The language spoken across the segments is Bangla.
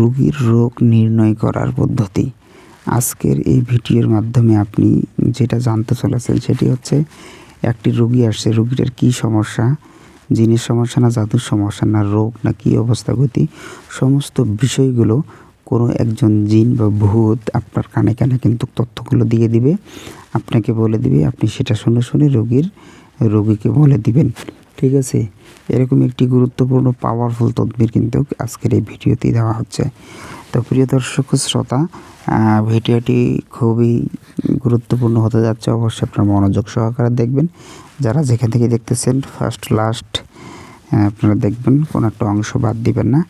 রোগীর রোগ নির্ণয় করার পদ্ধতি। আজকের এই ভিডিওর মাধ্যমে আপনি যেটা জানতে চলেছেন সেটি হচ্ছে, একটি রোগী আসছে, রোগীটার কী সমস্যা? জিনের সমস্যা না জাদুর সমস্যা না রোগ না কী অবস্থা গতি? সমস্ত বিষয়গুলো কোনো একজন জিন বা ভূত আপনার কানে কানে কিন্তু তথ্যগুলো দিয়ে দিবে। আপনাকে বলে দিবে, আপনি সেটা শুনে শুনে রোগীর, রোগীকে বলে দিবেন। ঠিক আছে? এরকম একটি গুরুত্বপূর্ণ পাওয়ারফুল তদবির কিন্তু আজকের এই ভিডিওতে দেওয়া হচ্ছে। তো প্রিয় দর্শক শ্রোতা ভিডিওটি খুবই গুরুত্বপূর্ণ হতে যাচ্ছে। অবশ্যই আপনার মনোযোগ সহকারে দেখবেন। যারা যেখান থেকে দেখতেছেন ফার্স্ট লাস্ট আপনারা দেখবেন, কোনো একটা অংশ বাদ দিবেন না।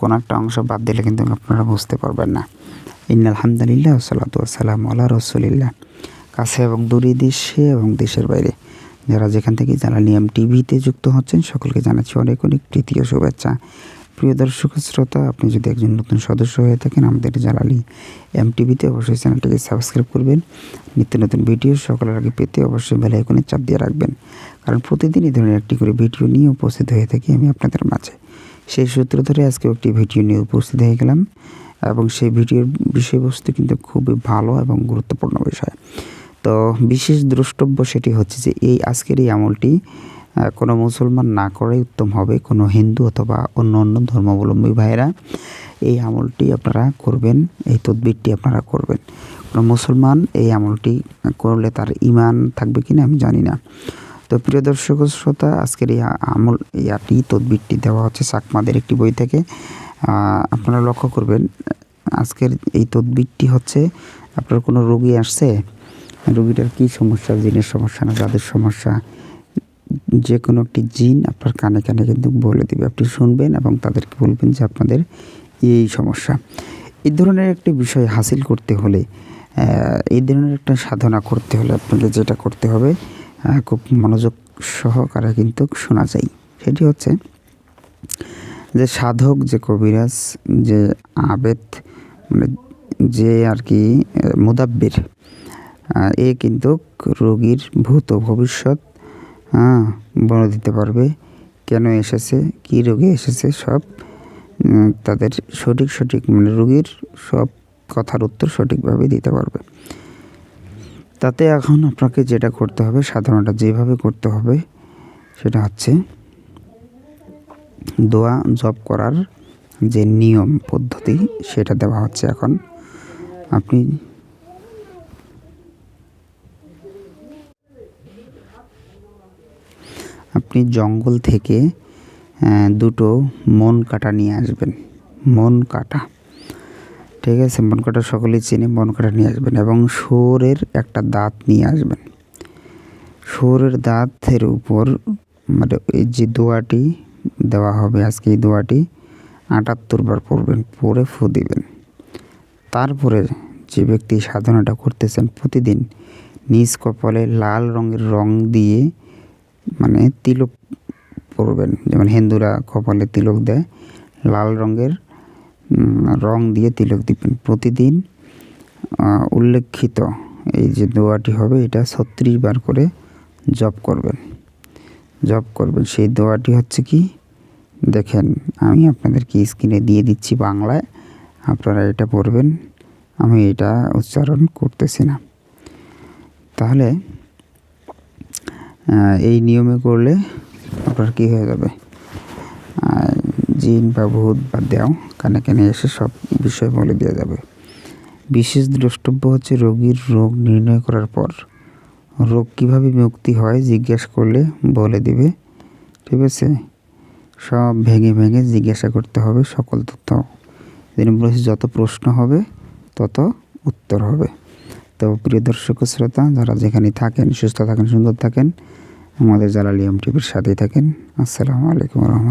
কোনো একটা অংশ বাদ দিলে কিন্তু আপনারা বুঝতে পারবেন না। ইন আলহামদুলিল্লাহ সালাতু আসসালাম আল্লাহ রসুলিল্লাহ। কাছে এবং দূরে দেশে এবং দেশের বাইরে। যারা যেখান থেকে জানালিয়াম টিভিতে যুক্ত হচ্ছেন, সকলকে জানাচ্ছি অনেক অনেক ও শুভেচ্ছা। প্রিয় দর্শক শ্রোতা, আপনি যদি একজন নতুন সদস্য হয়ে থাকেন, আমাদের জালালি এম টিভিতে অবশ্যই চ্যানেলটিকে সাবস্ক্রাইব করবেন। নিত্য নতুন ভিডিও সকলের আগে পেতে অবশ্যই বেল আইকনে চাপ দিয়ে রাখবেন। কারণ প্রতিদিন এই ধরনের একটি করে ভিডিও নিয়ে উপস্থিত হয়ে থাকি আমি আপনাদের মাঝে। সেই সূত্র ধরে আজকে একটি ভিডিও নিয়ে উপস্থিত হয়ে গেলাম। এবং সেই ভিডিওর বিষয়বস্তু কিন্তু খুবই ভালো এবং গুরুত্বপূর্ণ বিষয়। তো বিশেষ দ্রষ্টব্য সেটি হচ্ছে যে এই আজকের এই আমলটি কোনো মুসলমান না করাই উত্তম হবে, কোনো হিন্দু অথবা অন্য অন্য ধর্মাবলম্বী ভাইয়েরা এই আমলটি আপনারা করবেন, এই তদবিরটি আপনারা করবেন। কোনো মুসলমান এই আমলটি করলে তার ইমান থাকবে কিনা আমি জানি না। তো প্রিয় দর্শক শ্রোতা, আজকের এই আমল ইয়াটি তদবিরটি দেওয়া হচ্ছে চাকমাদের একটি বই থেকে। আপনারা লক্ষ্য করবেন, আজকের এই তদবিরটি হচ্ছে, আপনার কোনো রোগী আসছে? রোগীটার কী সমস্যা, জিনের সমস্যা না, যাদের সমস্যা, যে কোনো একটি জিন আপনার কানে কানে কিন্তু বলে দেবে। আপনি শুনবেন এবং তাদেরকে বলবেন যে আপনাদের এই সমস্যা। এই ধরনের একটি বিষয় হাসিল করতে হলে এই ধরনের একটা সাধনা করতে হলে আপনাকে যেটা করতে হবে খুব মনোযোগ সহকারে কিন্তু শোনা যায়। সেটি হচ্ছে যে সাধক, যে কবিরাজ, যে আবেদ মানে যে আর কি মুদাব্বির এ কিন্তু রোগীর ভূত ভবিষ্যৎ হ্যাঁ বলে দিতে পারবে কেন এসেছে, কী রোগে এসেছে সব তাদের সঠিক সঠিক মানে রোগীর সব কথার উত্তর সঠিকভাবে দিতে পারবে। তাতে এখন আপনাকে যেটা করতে হবে সাধারণত যেভাবে করতে হবে, সেটা হচ্ছে দোয়া, জপ করার যে নিয়ম, পদ্ধতি, সেটা দেওয়া হচ্ছে এখন। আপনি আপনি জঙ্গল থেকে দুটো মন কাটা নিয়ে আসবেন। মন কাটা। ঠিক আছে? মন কাটা সকলেই চেনে মন কাটা নিয়ে আসবেন এবং শুয়োরের একটা দাঁত নিয়ে আসবেন। শুয়োরের দাঁতের উপর মানে এই যে দোয়াটি দেওয়া হবে, আজকে এই দোয়াটি আটাত্তর বার পড়বেন পরে ফু দিবেন। তারপরে যে ব্যক্তি সাধনাটা করতেছেন প্রতিদিন নিজ কপালে লাল রঙের রং দিয়ে মানে তিলক পরবেন। যেমন হিন্দুরা কপালে তিলক দেয়, লাল রঙের রং দিয়ে তিলক দিবেন। প্রতিদিন উল্লেখিত এই যে দোয়াটি হবে, এটা ছত্রিশ বার করে জপ করবেন। জপ করবেন। সেই দোয়াটি হচ্ছে কি? দেখেন, আমি আপনাদেরকে স্ক্রিনে দিয়ে দিচ্ছি বাংলায়। আপনারা এটা পড়বেন। আমি এটা উচ্চারণ করতেছি না। তাহলে এই নিয়মে করলে আপনার কী হয়ে যাবে? জিন বা ভূত বা দেও কানে কানে এসে সব বিষয় বলে দেওয়া যাবে। বিশেষ দ্রষ্টব্য হচ্ছে রোগীর রোগ নির্ণয় করার পর। রোগ কীভাবে মুক্তি হয় জিজ্ঞেস করলে বলে দিবে। ঠিক আছে? সব ভেঙে ভেঙে জিজ্ঞাসা করতে হবে সকল তথ্য। তিনি বলেছে, যত প্রশ্ন হবে, তত উত্তর হবে। তো প্রিয় দর্শক শ্রোতা, যারা যেখানে থাকেন, সুস্থ থাকেন, সুন্দর থাকেন, আমাদের জালালিয়াম টিভির সাথেই থাকেন। আসসালামু আলাইকুম রহমত